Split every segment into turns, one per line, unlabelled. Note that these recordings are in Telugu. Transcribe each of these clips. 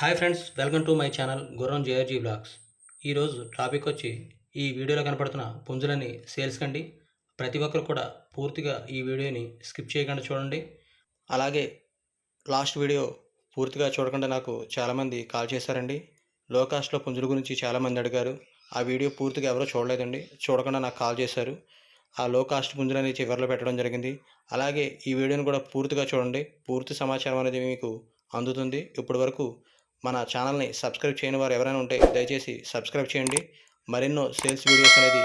Hi friends welcome to my channel Gurram JRG blogs. ఈరోజు టాపిక్ వచ్చి ఈ వీడియోలో కనపడుతున్న పుంజులని సేల్స్ కండి. ప్రతి ఒక్కరు కూడా పూర్తిగా ఈ వీడియోని స్కిప్ చేయకుండా చూడండి. అలాగే లాస్ట్ వీడియో పూర్తిగా చూడకుండా నాకు చాలామంది కాల్ చేశారండి. లో కాస్ట్లో పుంజుల గురించి చాలామంది అడిగారు. ఆ వీడియో పూర్తిగా ఎవరో చూడలేదండి. చూడకుండా నాకు కాల్ చేశారు. ఆ లో కాస్ట్ పుంజులని చివరిలో పెట్టడం జరిగింది. అలాగే ఈ వీడియోని కూడా పూర్తిగా చూడండి. పూర్తి సమాచారం అనేది మీకు అందుతుంది. ఇప్పటి వరకు మన ఛానల్ని సబ్స్క్రైబ్ చేయని వారు ఎవరైనా ఉంటే దయచేసి సబ్స్క్రైబ్ చేయండి. మరెన్నో సేల్స్ వీడియోస్ అనేది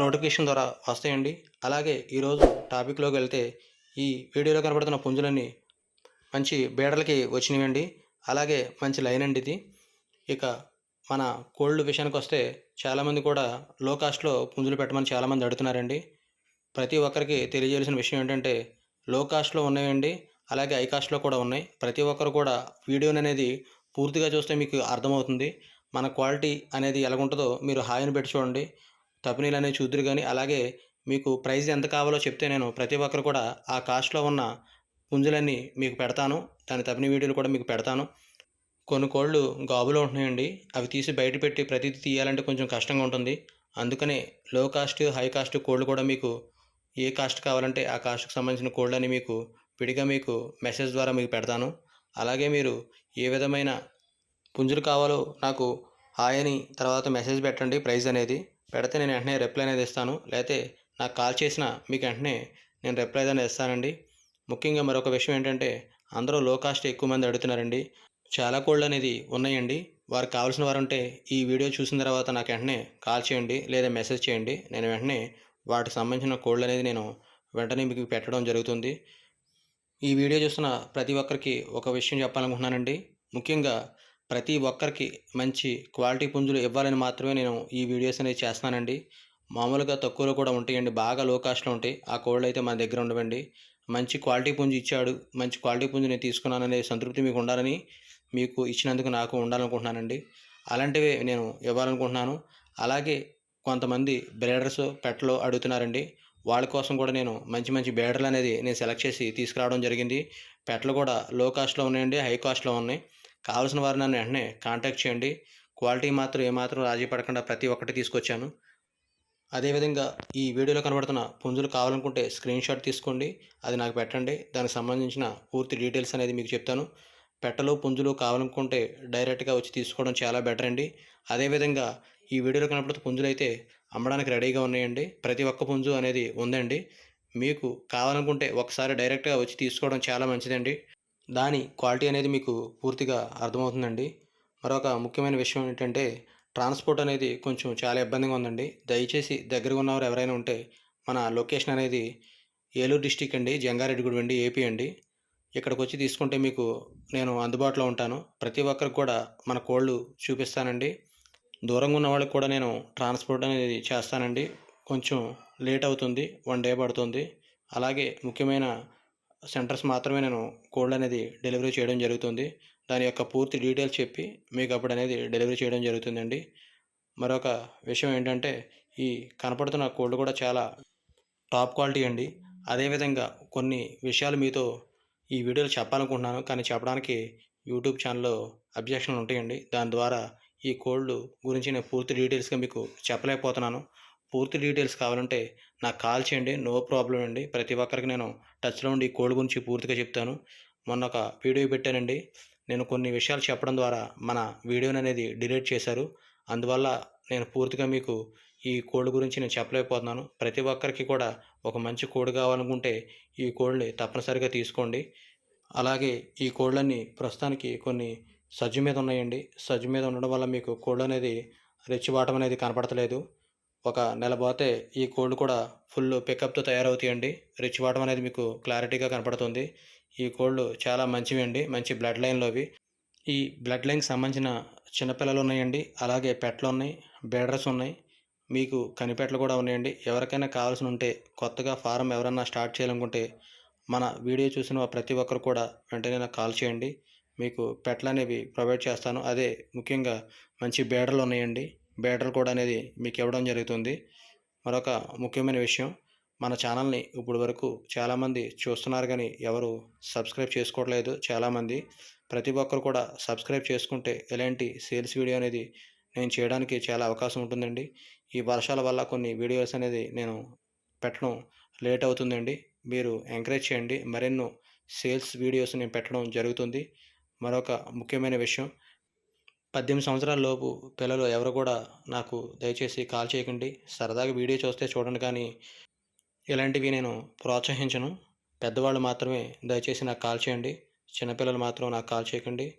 నోటిఫికేషన్ ద్వారా వస్తాయండి. అలాగే ఈరోజు టాపిక్లోకి వెళ్తే ఈ వీడియోలో కనబడుతున్న పుంజులన్నీ మంచి బేడలకి వచ్చినవండి అలాగే మంచి లైన్ అండి ఇది. ఇక మన కోల్డ్ విషయానికి వస్తే చాలామంది కూడా లో కాస్ట్లో పుంజులు పెట్టమని చాలామంది అడుగుతున్నారండి. ప్రతి ఒక్కరికి తెలియజేయాల్సిన విషయం ఏంటంటే లో కాస్ట్లో ఉన్నాయండి. అలాగే హై కాస్ట్లో కూడా ఉన్నాయి. ప్రతి ఒక్కరు కూడా వీడియోని అనేది పూర్తిగా చూస్తే మీకు అర్థమవుతుంది. మన క్వాలిటీ అనేది ఎలాగుంటుందో మీరు హాయిని పెట్టి చూడండి. తపనీలు అనేవి చూద్దరు కానీ అలాగే మీకు ప్రైస్ ఎంత కావాలో చెప్తే నేను ప్రతి ఒక్కరు కూడా ఆ కాస్ట్లో ఉన్న పుంజులన్నీ మీకు పెడతాను. దాని తపిన వీడియోలు కూడా మీకు పెడతాను. కొన్ని కోళ్ళు గాబులో ఉంటున్నాయండి. అవి తీసి బయట పెట్టి ప్రతిదీ తీయాలంటే కొంచెం కష్టంగా ఉంటుంది. అందుకనే లో కాస్ట్ హై కాస్ట్ కోళ్ళు కూడా మీకు ఏ కాస్ట్ కావాలంటే ఆ కాస్ట్కి సంబంధించిన కోళ్ళని మీకు విడిగా మీకు మెసేజ్ ద్వారా మీకు పెడతాను. అలాగే మీరు ఏ విధమైన పుంజులు కావాలో నాకు హాయని తర్వాత మెసేజ్ పెట్టండి ప్రైస్ అనేది. పెడితే నేను వెంటనే రిప్లై అనేది ఇస్తాను. లేకపోతే నాకు కాల్ చేసిన మీకు వెంటనే నేను రిప్లై అనేది ఇస్తానండి. ముఖ్యంగా మరొక విషయం ఏంటంటే అందరూ లో కాస్ట్ ఎక్కువ మంది అడుగుతున్నారండి. చాలా కోళ్ళు అనేది ఉన్నాయండి. వారికి కావాల్సిన వారు ఉంటే ఈ వీడియో చూసిన తర్వాత నాకు వెంటనే కాల్ చేయండి లేదా మెసేజ్ చేయండి. నేను వెంటనే వాటికి సంబంధించిన కోళ్ళు అనేది నేను వెంటనే మీకు పెట్టడం జరుగుతుంది. ఈ వీడియో చూస్తున్న ప్రతి ఒక్కరికి ఒక విషయం చెప్పాలనుకుంటున్నానండి. ముఖ్యంగా ప్రతి ఒక్కరికి మంచి క్వాలిటీ పుంజులు ఇవ్వాలని మాత్రమే నేను ఈ వీడియోస్ అనేది చేస్తానండి మామూలుగా తక్కువలో కూడా ఉంటాయండి. బాగా లో కాస్ట్లో ఉంటాయి. ఆ కోళ్ళు అయితే మన దగ్గర ఉండవండి. మంచి క్వాలిటీ పుంజు ఇచ్చాడు. మంచి క్వాలిటీ పుంజు నేను తీసుకున్నాననే సంతృప్తి మీకు ఉండాలని మీకు ఇచ్చినందుకు నాకు ఉండాలనుకుంటున్నానండి. అలాంటివి నేను ఇవ్వాలనుకుంటున్నాను. అలాగే కొంతమంది బ్రేడర్స్ పెట్టలో అడుగుతున్నారండి. వాళ్ళ కోసం కూడా నేను మంచి మంచి బ్యాటర్లు అనేది నేను సెలెక్ట్ చేసి తీసుకురావడం జరిగింది. పెట్టలు కూడా లో కాస్ట్లో ఉన్నాయండి హై కాస్ట్లో ఉన్నాయి. కావాల్సిన వారు నన్ను వెంటనే కాంటాక్ట్ చేయండి. క్వాలిటీ మాత్రం ఏమాత్రం రాజీ పడకుండా ప్రతి ఒక్కటి తీసుకొచ్చాను. అదేవిధంగా ఈ వీడియోలో కనబడుతున్న పుంజులు కావాలనుకుంటే స్క్రీన్ షాట్ తీసుకోండి అది నాకు పెట్టండి. దానికి సంబంధించిన పూర్తి డీటెయిల్స్ అనేది మీకు చెప్తాను. పెట్టలు పుంజులు కావాలనుకుంటే డైరెక్ట్గా వచ్చి తీసుకోవడం చాలా బెటర్ అండి. అదేవిధంగా ఈ వీడియోలో కనబడుతున్న పుంజులు అయితే అమ్మడానికి రెడీగా ఉన్నాయండి. ప్రతి ఒక్క పుంజు అనేది ఉందండి. మీకు కావాలనుకుంటే ఒకసారి డైరెక్ట్గా వచ్చి తీసుకోవడం చాలా మంచిదండి. దాని క్వాలిటీ అనేది మీకు పూర్తిగా అర్థమవుతుందండి. మరొక ముఖ్యమైన విషయం ఏంటంటే ట్రాన్స్పోర్ట్ అనేది కొంచెం చాలా ఇబ్బందిగా ఉందండి. దయచేసి దగ్గరగా ఉన్నవారు ఎవరైనా ఉంటే మన లొకేషన్ అనేది ఏలూరు డిస్టిక్ అండి. జంగారెడ్డిగూడెం అండి ఏపీ అండి. ఇక్కడికి వచ్చి తీసుకుంటే మీకు నేను అందుబాటులో ఉంటాను. ప్రతి ఒక్కరికి కూడా మన కోళ్ళు చూపిస్తానండి. దూరంగా ఉన్న వాళ్ళకి కూడా నేను ట్రాన్స్పోర్ట్ అనేది చేస్తానండి. కొంచెం లేట్ అవుతుంది వన్ డే పడుతుంది. అలాగే ముఖ్యమైన సెంటర్స్ మాత్రమే నేను కోల్డ్ అనేది డెలివరీ చేయడం జరుగుతుంది. దాని యొక్క పూర్తి డీటెయిల్స్ చెప్పి మీకు అప్పుడు అనేది డెలివరీ చేయడం జరుగుతుందండి. మరొక విషయం ఏంటంటే ఈ కనపడుతున్న కోల్డ్ కూడా చాలా టాప్ క్వాలిటీ అండి. అదేవిధంగా కొన్ని విషయాలు మీతో ఈ వీడియోలో చెప్పాలనుకుంటున్నాను. కానీ చెప్పడానికి యూట్యూబ్ ఛానల్లో అబ్జెక్షన్లు ఉంటాయండి. దాని ద్వారా ఈ కోళ్ళు గురించి నేను పూర్తి డీటెయిల్స్గా మీకు చెప్పలేకపోతున్నాను. పూర్తి డీటెయిల్స్ కావాలంటే నాకు కాల్ చేయండి. నో ప్రాబ్లం అండి. ప్రతి ఒక్కరికి నేను టచ్లో ఉండి ఈ కోళ్ళ గురించి పూర్తిగా చెప్తాను. మొన్న ఒక వీడియో పెట్టానండి. నేను కొన్ని విషయాలు చెప్పడం ద్వారా మన వీడియోని అనేది డిలీట్ చేశారు. అందువల్ల నేను పూర్తిగా మీకు ఈ కోడ్ గురించి నేను చెప్పలేకపోతున్నాను. ప్రతి ఒక్కరికి కూడా ఒక మంచి కోడ్ కావాలనుకుంటే ఈ కోడ్ని తప్పనిసరిగా తీసుకోండి. అలాగే ఈ కోడ్లన్నీ ప్రస్తుతానికి కొన్ని సజ్జు మీద ఉన్నాయండి. సజ్జు మీద ఉండడం వల్ల మీకు కోళ్ళు అనేది రెచ్చిబాటం అనేది కనపడతలేదు. ఒక నెల పోతే ఈ కోల్డ్ కూడా ఫుల్ పికప్తో తయారవుతాయండి. రెచ్చిబాటం అనేది మీకు క్లారిటీగా కనపడుతుంది. ఈ కోళ్ళు చాలా మంచివి అండి మంచి బ్లడ్ లైన్లోవి ఈ బ్లడ్ లైన్కి సంబంధించిన చిన్నపిల్లలు ఉన్నాయండి. అలాగే పెట్లు ఉన్నాయి. బేడర్స్ ఉన్నాయి. మీకు కనిపెట్లు కూడా ఉన్నాయండి. ఎవరికైనా కావాల్సి ఉంటే కొత్తగా ఫారం ఎవరన్నా స్టార్ట్ చేయాలనుకుంటే మన వీడియో చూసిన ప్రతి ఒక్కరు కూడా వెంటనే నాకు కాల్ చేయండి. మీకు పెట్లు అనేవి ప్రొవైడ్ చేస్తాను. అదే ముఖ్యంగా మంచి బేడర్లు ఉన్నాయండి. బేడర్లు కూడా అనేది మీకు ఇవ్వడం జరుగుతుంది. మరొక ముఖ్యమైన విషయం మన ఛానల్ని ఇప్పుడు వరకు చాలామంది చూస్తున్నారు కానీ ఎవరు సబ్స్క్రైబ్ చేసుకోవట్లేదు. చాలామంది ప్రతి ఒక్కరు కూడా సబ్స్క్రైబ్ చేసుకుంటే ఎలాంటి సేల్స్ వీడియో అనేది నేను చేయడానికి చాలా అవకాశం ఉంటుందండి. ఈ వర్షాల వల్ల కొన్ని వీడియోస్ అనేది నేను పెట్టడం లేట్ అవుతుందండి. మీరు ఎంకరేజ్ చేయండి. మరెన్నో సేల్స్ వీడియోస్ నేను పెట్టడం జరుగుతుంది. మరొక ముఖ్యమైన విషయం. పద్దెనిమిది సంవత్సరాల లోపు పిల్లలు ఎవరు కూడా నాకు దయచేసి కాల్ చేయకండి. సరదాగా వీడియో చూస్తే చూడండి కానీ ఇలాంటివి నేను ప్రోత్సహించను. పెద్దవాళ్ళు మాత్రమే దయచేసి నాకు కాల్ చేయండి. చిన్నపిల్లలు మాత్రం నాకు కాల్ చేయకండి.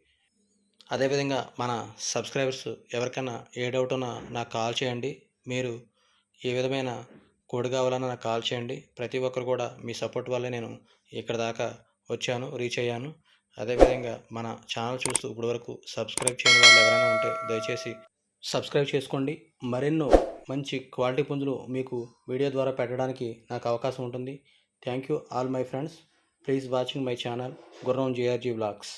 అదేవిధంగా మన సబ్స్క్రైబర్స్ ఎవరికైనా ఏ డౌట్ ఉన్నా నాకు కాల్ చేయండి. మీరు ఏ విధమైన కోడ్ కావాలన్నా నాకు కాల్ చేయండి. ప్రతి ఒక్కరు కూడా మీ సపోర్ట్ వల్లే నేను ఇక్కడ దాకా వచ్చాను రీచ్ అయ్యాను. అదేవిధంగా మన ఛానల్ చూస్తూ ఇప్పటివరకు సబ్స్క్రైబ్ చేయని వాళ్ళు ఎవరైనా ఉంటే దయచేసి సబ్స్క్రైబ్ చేసుకోండి. మరెన్నో మంచి క్వాలిటీ పుంజులు మీకు వీడియో ద్వారా పెట్టడానికి నాకు అవకాశం ఉంటుంది. Thank you all my friends. Please watching my channel. Gurram J R G vlogs